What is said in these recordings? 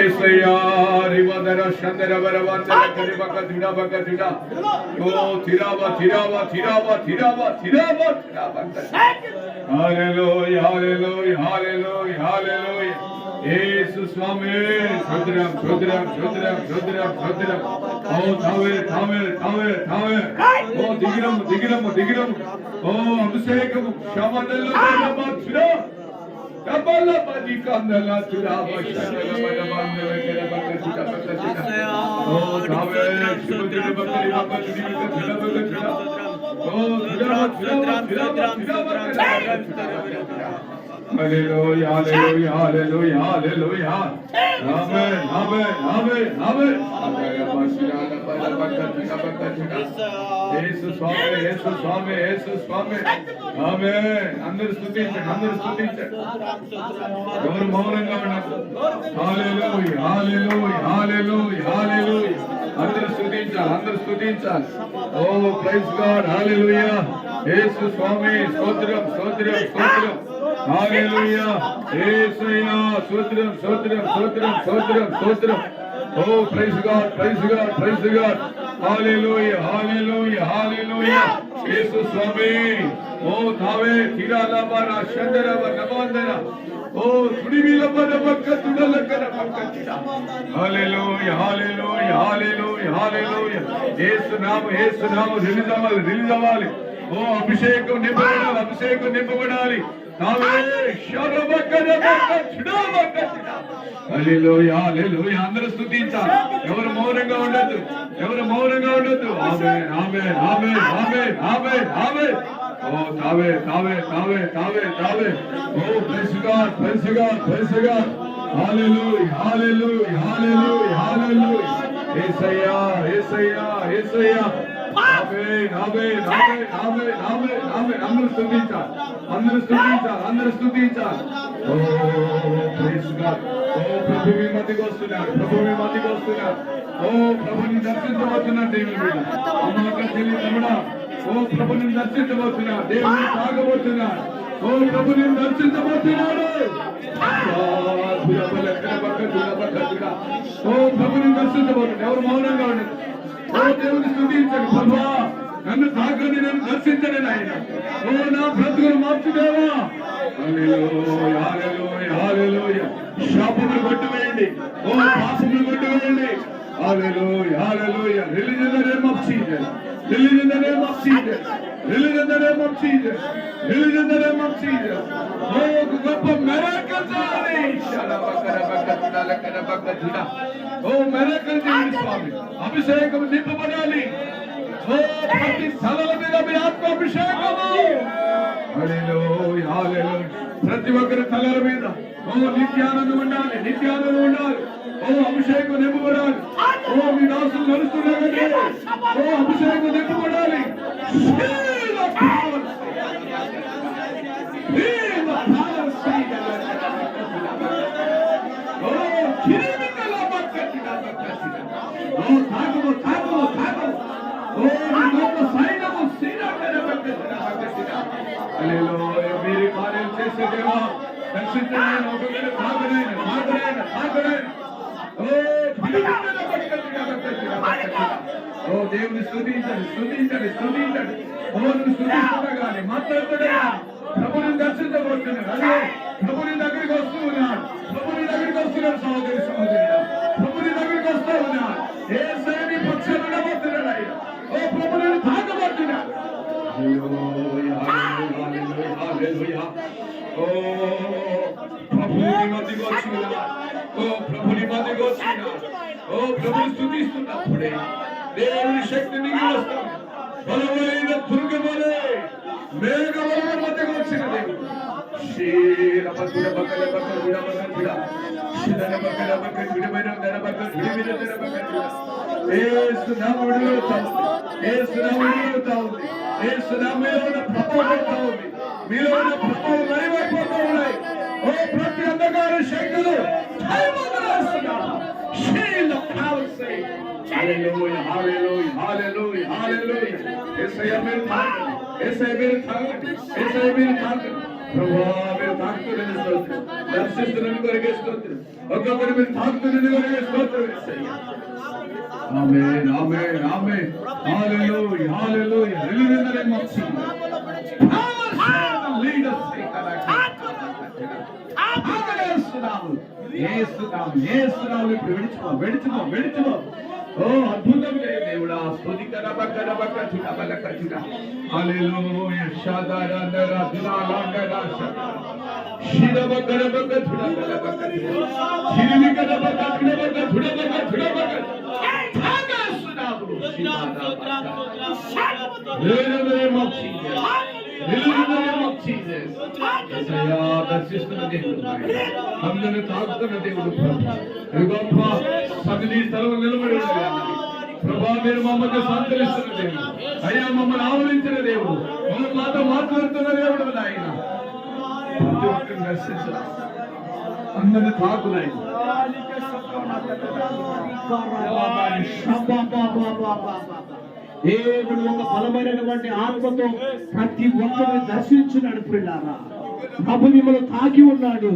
ఏసయ్యా రివదర శందర వర వందర కరి బక దిడ బక దిడ ఓ తిరావ తిరావ తిరావ తిరావ తిరావ తిరావ హల్లెలూయా hallelujah hallelujah hallelujah Yesu స్వామి స్తోత్రం స్తోత్రం స్తోత్రం స్తోత్రం స్తోత్రం ఓ తావే తావే తావే తావే ఓ దిగిరం దిగిరం దిగిరం Kabala Malika Oh, Oh, Hallelujah, hallelujah, hallelujah, hallelujah. Amen, amen, amen, amen. యేసు స్వామి యేసు స్వామి యేసు స్వామి ఆమేన్ అందరూ స్తుతించండి అందరూ స్తుతించండి. ఎవరు మౌనంగా ఉన్నారు? హల్లెలూయా హల్లెలూయా హల్లెలూయా హల్లెలూయా అందరూ స్తుతించాలి అందరూ స్తుతించాలి. ఓ ప్రైజ్ గాడ్ హల్లెలూయా యేసు స్వామి స్తోత్రం స్తోత్రం స్తోత్రం. హల్లెలూయా యేసయ్యా స్తోత్రం స్తోత్రం స్తోత్రం స్తోత్రం స్తోత్రం. O praise God praise God praise God. Hallelujah hallelujah hallelujah Yesu స్వామి. ఓ తావే తిరాల శందరవ నమాందర. ఓ తుడివిల పక్క తుడల పక్క తిడ. హల్లెలూయా హల్లెలూయా హల్లెలూయా హల్లెలూయా యేసు నామ యేసు నామ రిలీజ్ అవ్వాలి రిలీజ్ అవ్వాలి ఓ అభిషేకం నింపబడాలి అభిషేకం నింపబడాలి. అందరూ స్థుతించాలి ఎవరు మౌనంగా ఉండద్దు? ఎవరు మౌనంగా ఉండద్దు? ఓ తావే తావే తావే తావే తావే O praise God praise God praise God. Hallelujah Yesayya Yesayya Yesayya. Yesayya Yesayya Yesayya amen amen. Amen అందరూ స్థుతించాలి అందరూ స్థుతించాలి అందరూ స్థుతించాలి ఓ ప్రైజ్ గాడ్ ఓ ప్రభు మీ మధ్యకి వస్తున్నారు ప్రభు మీ మధ్యకి వస్తున్నారు ఓ ప్రభుని దర్శించబోతున్నారు దేవుని మీద. అమ్మక తెలియదు కూడా ఓ ప్రభుని దర్శించబోతున్నారు దేవుని తాగబోతున్నారు ఓ ప్రభుని దర్శించబోతున్నాడు. ఓ ప్రభుని దర్శించబోతున్నాడు. ఎవరు మౌనంగా ఉండదు ఓ దేవుని స్థుతించండి ప్రభా నన్ను తాకండి నన్ను దర్శించండి ఆయన ఓ నా బ్రతుకులు మార్చుదేవా హల్లెలూయా హల్లెలూయా హల్లెలూయా శాపములు కొట్టివేయండి ఓ పాపములు కొట్టివేయండి hallelujah hallelujah release in the name of Jesus release in the name of Jesus release in the name of Jesus release in the name of Jesus ఓ ఒక గొప్ప మిరాకిల్ చేయాలి ఓ మిరాకిల్ చేయండి స్వామి అభిషేకం నింపబడాలి ఓ ప్రతి స్థలాల మీద మీ ఆత్మ ప్రతి ఒక్కరి తలల మీద ఓ నిత్యానందం ఉండాలి నిత్యానందం ఉండాలి. ఓ అభిషేకం నింపబడాలి ఓ మీ దాసులు నడుస్తున్నారంటే ఓ అభిషేకం నింపబడాలి Feel the power. Feel the power. ఓ కిరీమికల బక్కటిన బక్కటిన. ఓ తాగము తాగము తాగము ఓ మీ గొప్ప సైన్యము శ్రీరామన బక్కటిన బక్కటిన. హల్లెలూయా మీరు కార్యం చేసే దేవా దర్శించండి. ఒకవేళ తాగలేను తాగలేను తాగలేను ఓ ఓ దేవుని మాట్లాడుతుండగా ప్రభుని దర్శించబోతున్నాడు. అదే ప్రభుని దగ్గరికి వస్తూ ఉన్నాడు. ప్రభుని దగ్గరికి వస్తున్నాడు సహోదరి సహోదరి. మధ్యకి ఓ ప్రభు స్థుతిస్తున్నప్పుడే దేవుని శక్తి దిగి వస్తాం బలమైన దుర్గమలే మేఘముల మధ్యకు వచ్చిన దేవుడు. శీల పట్టుడ పక్కల పక్కల పక్కల పక్కల పక్కల పక్కల పక్కల తావుంది. ప్రభావం తావుంది. మీలో ఉన్న ప్రభావం మరివైపోతూ ఉన్నాయి ఓ ప్రతి అంధకార శక్తులు. Hallelujah, hallelujah, hallelujah, hallelujah. Esaya మీరు తాకండి Esaya మీరు తాకండి Esaya మీరు తాకండి ప్రభువా మీరు తాకుతుండని స్తోత్రం దర్శిస్తున్నది కొరకే స్తోత్రం ఒక్కొక్కరు మీరు తాకుతున్నది కొరకే స్తోత్రం of Jesus. Power, power, ہم نے طاقت میں دیکھ لوں گا మీరు మమ్మల్ని సంతరిస్తున్న దేవుడు. అయ్యా మమ్మల్ని ఆవరించిన దేవుడు. మన మాతో మాట్లాడుతున్న దేవుడు ఆయన ప్రతి ఒక్కరిని అందరిని తాకునాయి దేవుడు ఒక బలమైనటువంటి ఆత్మతో ప్రతి ఒక్కరిని దర్శించున్నాడు పిల్లారా. ప్రభు మిమ్మల్ని తాకి ఉన్నాడు.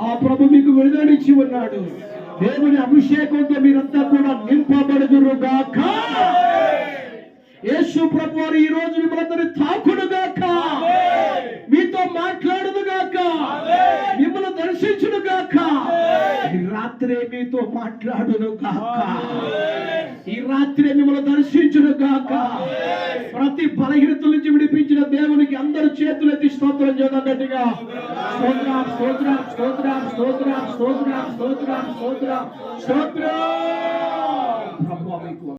ఆ ప్రభు మీకు విడుదలిచ్చి ఉన్నాడు. దేవుని అభిషేకంతో మీరంతా కూడా నింపబడుదురు గాక. యేసు ప్రభు వారు ఈ రోజు మిమ్మల్ని తాకుడు గాక. మీతో మాట్లాడును గాక. మిమ్మల్ని దర్శించును గాక. ఈ రాత్రే మీతో మాట్లాడును గాక. ఈ రాత్రి మిమ్మల్ని దర్శించును గాక. ప్రతి బలహీనత నుంచి విడిపించిన దేవునికి అందరు చేతులు స్తోత్రం చేద్దాం గట్టిగా స్తోత్రం స్తోత్రం స్తోత్రం స్తోత్రం స్తోత్రం స్తోత్రం స్తోత్రం స్తోత్రం.